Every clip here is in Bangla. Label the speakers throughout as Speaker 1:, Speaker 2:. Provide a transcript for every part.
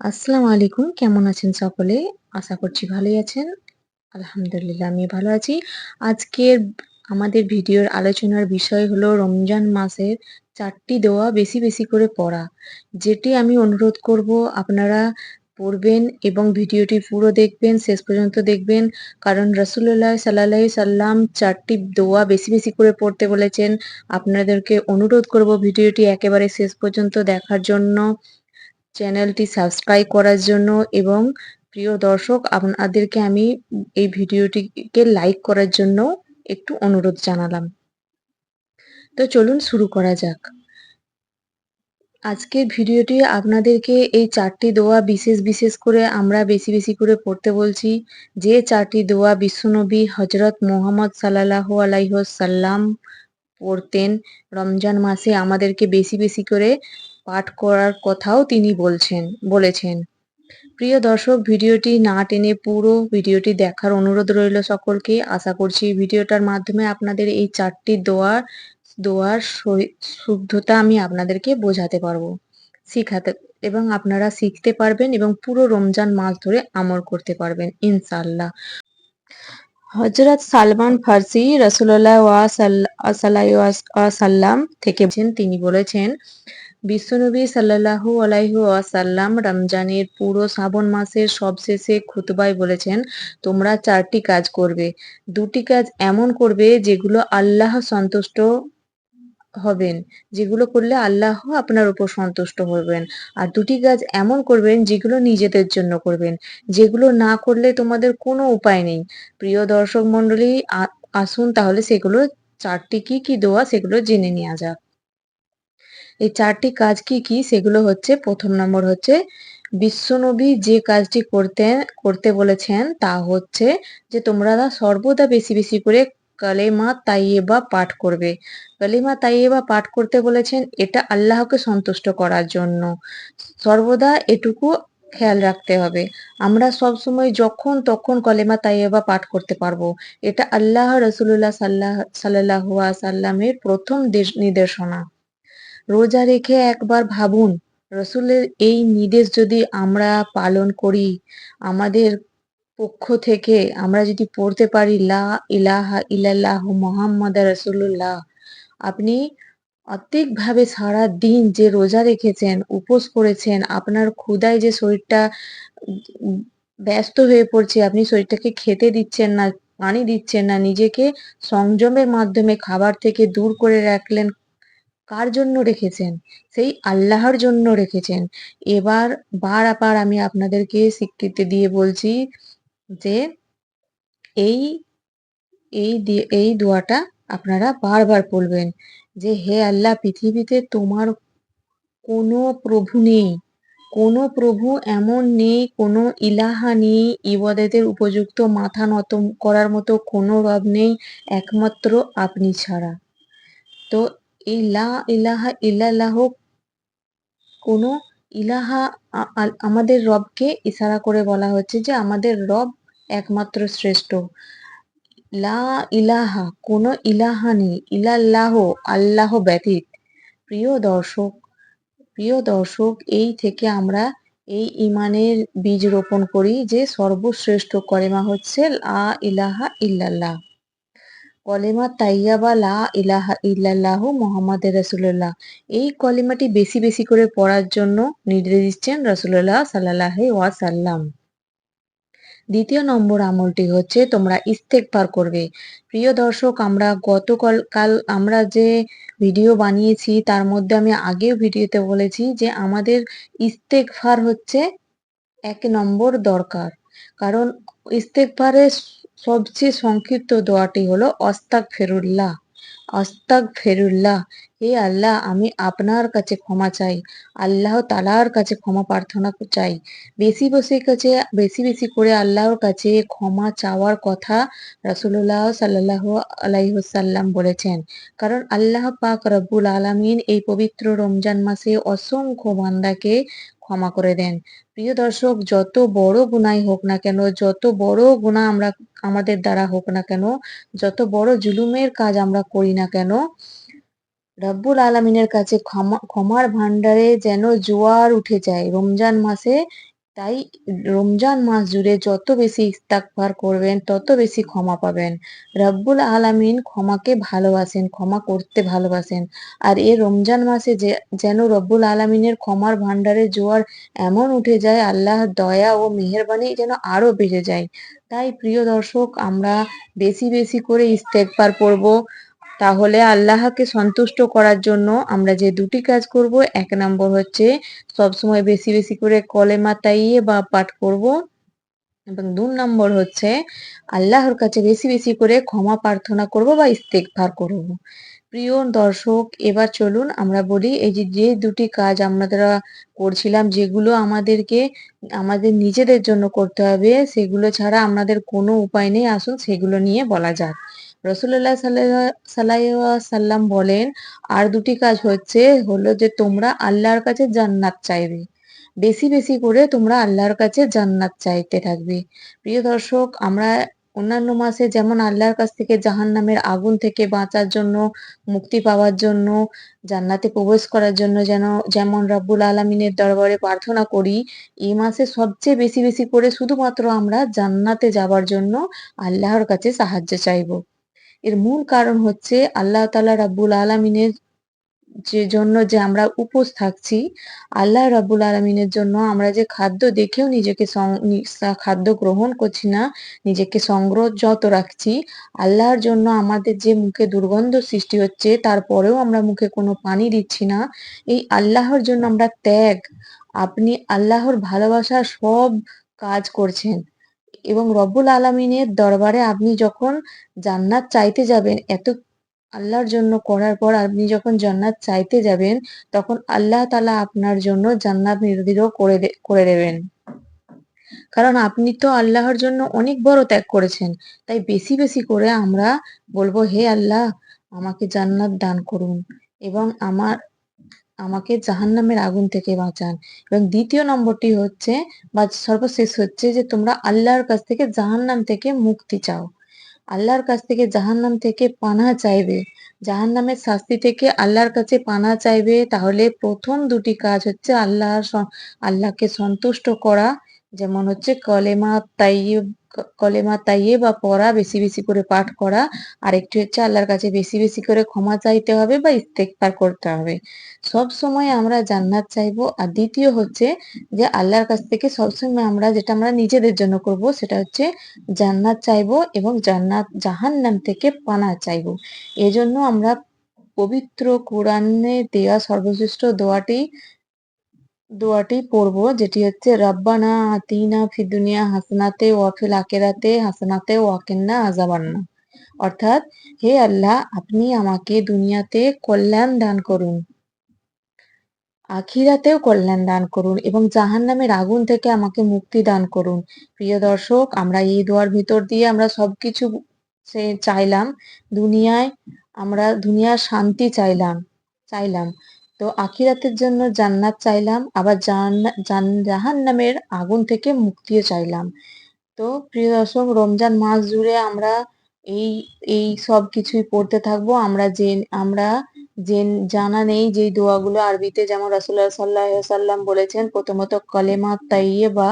Speaker 1: আসসালামু আলাইকুম। কেমন আছেন সকলে? আশা করছি ভালোই আছেন। আলহামদুলিল্লাহ আমি ভালো আছি। আজকের আমাদের ভিডিওর আলোচনার বিষয় হলো রমজান মাসের ৪ টি দোয়া বেশি, বেশি করে পড়া। যেটি আমি অনুরোধ করব আপনারা পড়বেন এবং ভিডিওটি পুরো দেখবেন, শেষ পর্যন্ত দেখবেন। কারণ রাসূলুল্লাহ সাল্লাল্লাহু সাল্লাম ৪ টি দোয়া বেশি, বেশি করে পড়তে বলেছেন। আপনাদেরকে অনুরোধ করব ভিডিওটি একেবারে শেষ পর্যন্ত দেখার জন্য। চ্যানেলটি সাবস্ক্রাইব করার জন্য এবং প্রিয় দর্শক আপনাদেরকে আমি এই ভিডিওটিকে লাইক করার জন্য একটু অনুরোধ জানালাম। তো চলুন শুরু করা যাক। আজকের ভিডিওটি আপনাদেরকে এই চারটি দোয়া বিশেষ, বিশেষ করে আমরা বেশি, বেশি করে পড়তে বলছি। যে চারটি দোয়া বিশ্বনবী হযরত মোহাম্মদ সাল্লাল্লাহু আলাইহি ওয়াসাল্লাম পড়তেন রমজান মাসে আমাদেরকে বেশি, বেশি করে পাঠ করার কথাও তিনি বলছেন বলেছেন। প্রিয় দর্শক ভিডিওটি না টেনে পুরো ভিডিওটি দেখার অনুরোধ রইল সকলকে। আশা করছি ভিডিওটার মাধ্যমে আপনাদের এই ৪ টি দোয়ার দোয়ার শুদ্ধতা আমি আপনাদেরকে বোঝাতে পারব, শিখাতে এবং আপনারা শিখতে পারবেন এবং পুরো রমজান মাস ধরে আমল করতে পারবেন ইনশাল্লাহ হযরত সালমান ফার্সি সাল্লাল্লাহু ওয়াসাল্লাম থেকে তিনি বলেছেন বিশ্বনবী সাল্লাল্লাহু আলাইহু আসাল্লাম রমজানের পুরো শ্রাবণ মাসের সবশেষে খুতবায় বলেছেন, তোমরা চারটি কাজ করবে। দুটি কাজ এমন করবে যেগুলো আল্লাহ সন্তুষ্ট হবেন, যেগুলো করলে আল্লাহ আপনার উপর সন্তুষ্ট হবেন। আর দুটি কাজ এমন করবেন যেগুলো নিজেদের জন্য করবেন, যেগুলো না করলে তোমাদের কোনো উপায় নেই। প্রিয় দর্শক মন্ডলী আসুন তাহলে সেগুলো, চারটি কি কি দোয়া সেগুলো জেনে নেওয়া যাক। এই চারটি কাজ কি কি? সেগুলো হচ্ছে, প্রথম নম্বর হচ্ছে, বিশ্বনবী যে কাজটি করতে করতে বলেছেন তা হচ্ছে যে তোমরা সর্বদা বেশি বেশি করে কালেমা তাইয়েবা পাঠ করবে। কালিমা তাইয়েবা পাঠ করতে বলেছেন, এটা আল্লাহকে সন্তুষ্ট করার জন্য। সর্বদা এটুকু খেয়াল রাখতে হবে। আমরা সব সময় যখন তখন কলেমা তাইয়েবা পাঠ করতে পারব। এটা আল্লাহ রসুল্লাহ সাল্লাহ সাল্লাহ সাল্লামের প্রথম নির্দেশনা রোজা রেখে একবার ভাবুন, রসুলের এই নির্দেশ যদি আমরা পালন করি, আমাদের পক্ষ থেকে আমরা যদি পড়তে পারি, লা ইলাহা ইলাল্লাহ মোহাম্মদ রসুল্লাহ আপনি অত্যিকভাবে সারা দিন যে রোজা রেখেছেন, উপোস করেছেন, আপনার ক্ষুদায় যে শরীরটা ব্যস্ত হয়ে পড়ছে, আপনি শরীরটাকে খেতে দিচ্ছেন না, পানি দিচ্ছেন না, নিজেকে সংযমের মাধ্যমে খাবার থেকে দূর করে রাখলেন কার জন্য রেখেছেন? সেই আল্লাহর জন্য রেখেছেন। এবার বার আবার আমি আপনাদেরকে স্বীকৃতি দিয়ে বলছি যে এই এই এই দোয়াটা আপনারা বারবার পড়বেন যে, হে আল্লাহ, পৃথিবীতে তোমার কোনো প্রভু নেই। কোনো প্রভু এমন নেই, কোনো ইলাহা নেই, ইবাদতের উপযুক্ত মাথা নত করার মতো কোনো রব নেই, একমাত্র আপনি ছাড়া। তো এই লা ইলাহা ইল্লাল্লাহ, কোনো ইলাহা আমাদের রবকে ইশারা করে বলা হচ্ছে যে আমাদের রব একমাত্র শ্রেষ্ঠ। লা ইলাহা, কোনো ইলাহা নেই ইলাল্লাহ আল্লাহ ব্যতীত। প্রিয় দর্শক প্রিয় দর্শক, এই থেকে আমরা এই ইমানের বীজ রোপণ করি যে সর্বশ্রেষ্ঠ কলেমা হচ্ছে লা ইলাহা ইল্লাল্লাহ। কলেমা তাইয়াবা লা ইলাহা ইল্লাল্লাহ মোহাম্মদ রসুল্লাহ এই কলেমাটি বেশি বেশি করে পড়ার জন্য নির্দেশ দিচ্ছেন রসুল্লাহ সাল্লাহ ওয়াসাল্লাম। দ্বিতীয় নম্বর আমলটি হচ্ছে তোমরা ইস্তেকবার করবে। প্রিয় দর্শক, আমরা গতকাল, কাল আমরা যে ভিডিও বানিয়েছি, তার মধ্যে আমি আগেও ভিডিওতে বলেছি যে আমাদের ইস্তেকফার হচ্ছে এক নম্বর দরকার। কারণ ইস্তেকফারের সবচেয়ে সংক্ষিপ্ত দোয়াটি হলো অস্তাক ফেরুল্লাহ অস্তাক ফেরুল্লাহ হে আল্লাহ, আমি আপনার কাছে ক্ষমা চাই। আল্লাহ তালার কাছে ক্ষমা প্রার্থনা চাই। বেশি বেশি কাছে, বেশি বেশি করে আল্লাহর কাছে ক্ষমা চাওয়ার কথা রাসুল্লাহ সাল্লাহ আলাইসাল্লাম বলেছেন। কারণ আল্লাহ পাক রব্বুল আলমিন এই পবিত্র রমজান মাসে অসংখ্য বান্দাকে ক্ষমা করে দেন। প্রিয় দর্শক, যত বড় গুনাই হোক না কেন, যত বড় গুণা আমরা আমাদের দ্বারা হোক না কেন, যত বড় জুলুমের কাজ আমরা করি না কেন, রব্বুল আলমিনের কাছে ক্ষমা, ক্ষমার ভান্ডারে যেন জোয়ার উঠে যায়। রমজান মাসে তাই রমজান মাস জুড়ে যত বেশি ইস্তেগফার করবেন, তত বেশি ক্ষমা পাবেন। রব্বুল আলামিন ক্ষমাকে ভালোবাসেন, ক্ষমা করতে ভালোবাসেন। আর এই রমজান মাসে যে, যেন রব্বুল আলামিনের ক্ষমার ভান্ডারে জোয়ার এমন উঠে যায় আল্লাহ দয়া ও মেহেরবানি যেন আরও বেড়ে যায়। তাই প্রিয় দর্শক, আমরা বেশি বেশি করে ইস্তেগফার পড়ব। তাহলে আল্লাহকে সন্তুষ্ট করার জন্য আমরা যে দুটি কাজ করব, এক নম্বর হচ্ছে সবসময় বেশি বেশি করে কলেমা তাইয়ে বা পাঠ করব এবং দু নম্বর হচ্ছে আল্লাহর কাছে বেশি বেশি করে ক্ষমা প্রার্থনা করব বা ইস্তেগফার করব। প্রিয় দর্শক, এবার চলুন আমরা বলি এই যে যে দুটি কাজ আমরা করছিলাম, যেগুলো আমাদেরকে, আমাদের নিজেদের জন্য করতে হবে, সেগুলো ছাড়া আমাদের কোনো উপায় নেই। আসুন সেগুলো নিয়ে বলা যাক। রসুল্লাহ সাল্লাহ সাল্লাম বলেন, আর দুটি কাজ হচ্ছে, হলো যে তোমরা আল্লাহর কাছে জান্নাত চাইবে। বেশি বেশি করে তোমরা আল্লাহর কাছে জান্নাত চাইতে থাকবে। প্রিয় দর্শক, আমরা অন্যান্য মাসে যেমন আল্লাহর কাছ থেকে জাহান নামের আগুন থেকে বাঁচার জন্য, মুক্তি পাওয়ার জন্য, জান্নাতে প্রবেশ করার জন্য যেন, যেমন রাব্বুল আলমিনের দরবারে প্রার্থনা করি, এই মাসে সবচেয়ে বেশি বেশি করে শুধুমাত্র আমরা জান্নাতে যাবার জন্য আল্লাহর কাছে সাহায্য চাইব। এর মূল কারণ হচ্ছে আল্লাহ তালা রাব্বুল আলমিনের যে জন্য যে আমরা উপোস থাকছি, আল্লাহ রাব্বুল আলমিনের জন্য আমরা যে খাদ্য দেখেও নিজেকে খাদ্য গ্রহণ করছি না, নিজেকে সংগ্রহযত রাখছি, আল্লাহর জন্য আমাদের যে মুখে দুর্গন্ধ সৃষ্টি হচ্ছে, তারপরেও আমরা মুখে কোনো পানি দিচ্ছি না, এই আল্লাহর জন্য আমরা ত্যাগ। আপনি আল্লাহর ভালোবাসার সব কাজ করছেন। এবং রব্বুল আলমিনের দরবারে আপনি যখন জান্নাত চাইতে যাবেন, এত আল্লাহর জন্য করার পর আপনি যখন জান্নাত চাইতে যাবেন, তখন আল্লাহ তালা আপনার জন্য জান্নাত নির্দিষ্ট করে করে দেবেন। কারণ আপনি তো আল্লাহর জন্য অনেক বড় ত্যাগ করেছেন, তাই বেশি বেশি করে আমরা বলব, হে আল্লাহ, আমাকে জান্নাত দান করুন এবং আমার আমাকে জাহান্নামের আগুন থেকে বাঁচান। এবং দ্বিতীয় নম্বরটি হচ্ছে, বা সর্বশেষ হচ্ছে যে তোমরা আল্লাহর কাছ থেকে জাহান্নাম থেকে মুক্তি চাও। আল্লাহর কাছ থেকে জাহান্নাম থেকে পানা চাইবে। জাহান্নামের শাস্তি থেকে আল্লাহর কাছে পানা চাইবে। তাহলে প্রথম দুটি কাজ হচ্ছে আল্লাহর আল্লাহকে সন্তুষ্ট করা। যেমন হচ্ছে কলেমা তাইয়ব কলেমা তাইয়ে বা পড়া, বেশি বেশি করে পাঠ করা, আর একটি হচ্ছে আল্লাহর কাছে বেশি বেশি করে ক্ষমা চাইতে হবে বা ইস্তেকবার করতে হবে। সব সময় আমরা জান্নাত চাইব, আর দ্বিতীয় হচ্ছে যে আল্লাহর কাছ থেকে সবসময় আমরা যেটা আমরা নিজেদের জন্য করব, সেটা হচ্ছে জান্নাত চাইব এবং জান্নাত, জাহান্নাম থেকে পানা চাইব। এজন্য আমরা পবিত্র কোরআনে দেওয়া সর্বশ্রেষ্ঠ দোয়াটি দোয়াটি পড়ব, যেটি হচ্ছে, রাব্বানা আতিনা ফি দুনিয়া হাসনাতে ওয়াফিল আকেরাতে হাসনাতে ওয়াকিন্না আজাবান্না অর্থাৎ, হে আল্লাহ, আপনি আমাকে দুনিয়াতে কল্যাণ দান করুন, আখিরাতেও কল্যাণ দান করুন এবং জাহান নামের আগুন থেকে আমাকে মুক্তি দান করুন। প্রিয় দর্শক, আমরা এই দোয়ার ভিতর দিয়ে আমরা সবকিছু চাইলাম, দুনিয়ায় আমরা দুনিয়ার শান্তি চাইলাম চাইলাম। তো আখিরাতের জন্য জান্নাত চাইলাম, আবার জাহান নামের আগুন থেকে মুক্তিও চাইলাম। তো প্রিয় দর্শক, রমজান মাস জুড়ে আমরা এই এই সব কিছুই পড়তে থাকব। আমরা যে আমরা যে জানা নেই যে দোয়াগুলো আরবিতে যেমন রাসুল্লাহ সাল্লাহ সাল্লাম বলেছেন, প্রথমত কলেমা তাইয়ে বা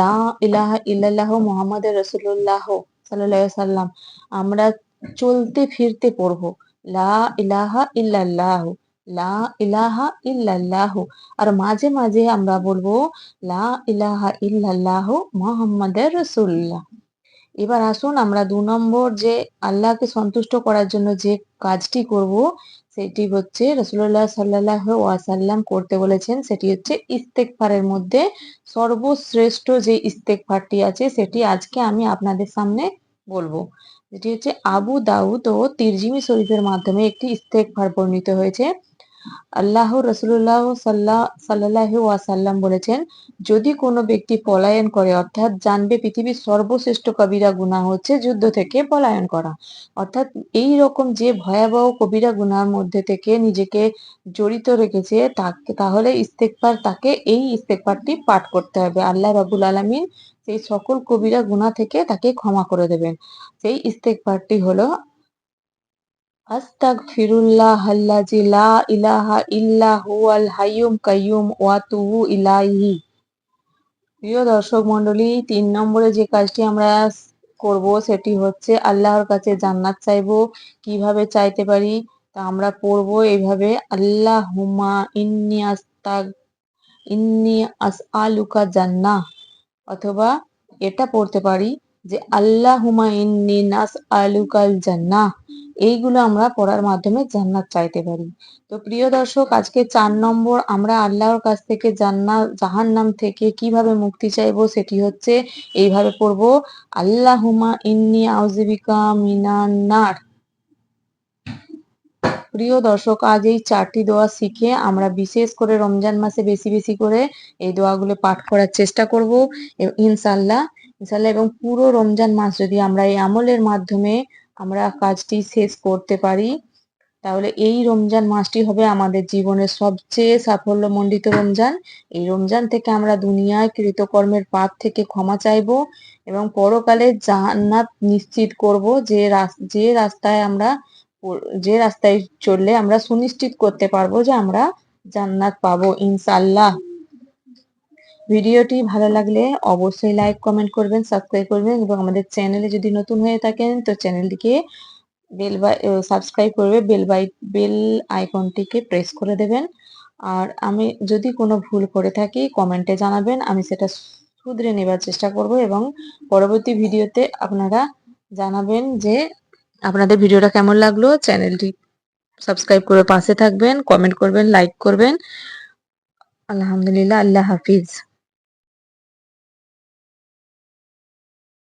Speaker 1: লা ইলাহা ইল্লাল্লাহ মোহাম্মদ রসুল্লাহ সাল্লাহ সাল্লাম আমরা চলতে ফিরতে পড়ব। লা ইলাহা ইল্লাল্লাহ। লা ইলাহা ইল্লাল্লাহ। আর মাঝে মাঝে আমরা বলব, লা ইলাহা ইল্লাল্লাহ মোহাম্মদের রসুল্লাহ এবার আসুন আমরা দু নম্বর যে আল্লাহকে সন্তুষ্ট করার জন্য যে কাজটি করব, সেটি হচ্ছে রসুল্লাহ সাল্লাহ ওয়াসাল্লাম করতে বলেছেন, সেটি হচ্ছে ইস্তেকফারের মধ্যে সর্বশ্রেষ্ঠ যে ইস্তেকফারটি আছে, সেটি আজকে আমি আপনাদের সামনে বলব। যেটি হচ্ছে আবু দাউদ ও তিরজিমি শরীফের মাধ্যমে একটি ইস্তেকফার বর্ণিত হয়েছে। আল্লাহ রসুল্লাহ সাল্লাহ সাল্লাহ বলেছেন, যদি কোনো ব্যক্তি পলায়ন করে, অর্থাৎ জানবে পৃথিবীর সর্বশ্রেষ্ঠ কবিরা গুণা হচ্ছে যুদ্ধ থেকে পলায়ন করা। অর্থাৎ এই রকম যে ভয়াবহ কবিরা গুনার মধ্যে থেকে নিজেকে জড়িত রেখেছে, তাকে, তাহলে ইস্তেকবার তাকে এই ইস্তেকবারটি পাঠ করতে হবে। আল্লাহ রাবুল আলমিন সেই সকল কবিরা গুণা থেকে তাকে ক্ষমা করে দেবেন। সেই ইস্তেকবারটি হলো আস্তাগফিরুল্লাহাল্লাযী লা ইলাহা ইল্লা হুয়াল হাইয়ুম কাইয়্যুম ওয়া আতুবু ইলাইহি। প্রিয় দর্শক মণ্ডলী, তিন নম্বরে যে কাজটি আমরা করব সেটি হচ্ছে আল্লাহর কাছে জান্নাত চাইব, কীভাবে চাইতে পারি তা আমরা পড়ব এইভাবে। আল্লাহ হুমা ইন্নি আস্তাগ, ইন্নি আস আলুকা জান্না অথবা এটা পড়তে পারি যে আল্লাহ হুমা ইন্নি নাস আলুকাল জান্নাহ। এইগুলো আমরা পড়ার মাধ্যমে জান্নাত চাইতে পারি। তো প্রিয় দর্শক, আজকে চার নম্বর আমরা আল্লাহর কাছ থেকে জান্নাত, জাহান্নাম থেকে কীভাবে মুক্তি চাইব সেটি হচ্ছে এইভাবে পড়ব আল্লাহুমা ইন্নি আউজিবিকা মিনান নার। প্রিয় দর্শক, আজ এই চারটি দোয়া শিখে আমরা বিশেষ করে রমজান মাসে বেশি বেশি করে এই দোয়াগুলো পাঠ করার চেষ্টা করব। ইনশাল্লাহ ইনশাল্লাহ এবং পুরো রমজান মাস যদি আমরা এই আমলের মাধ্যমে আমরা কাজটি শেষ করতে পারি। তাহলে এই রমজান মাসটি হবে আমাদের জীবনের সবচেয়ে সাফল্যমণ্ডিত রমজান। এই রমজান থেকে আমরা দুনিয়ায় কৃতকর্মের পাপ থেকে ক্ষমা চাইব এবং পরকালে জান্নাত নিশ্চিত করব যে যে রাস্তায় আমরা যে রাস্তায় চললে আমরা সুনিশ্চিত করতে পারব যে আমরা জান্নাত পাবো ইনশাআল্লাহ। ভিডিওটি ভালো লাগলে অবশ্যই লাইক কমেন্ট করবেন সাবস্ক্রাইব করবেন এবং আমাদের চ্যানেলে যদি নতুন হয়ে থাকেন, তো চ্যানেলটিকে বেল বাই সাবস্ক্রাইব করবে বেল বাই বেল আইকনটিকে প্রেস করে দেবেন। আর আমি যদি কোনো ভুল করে থাকি কমেন্টে জানাবেন, আমি সেটা শুধরে নেবার চেষ্টা করব এবং পরবর্তী ভিডিওতে আপনারা জানাবেন যে আপনাদের ভিডিওটা কেমন লাগল। চ্যানেলটি সাবস্ক্রাইব করে পাশে থাকবেন কমেন্ট করবেন লাইক করবেন। আলহামদুলিল্লাহ, আল্লাহ হাফিজ।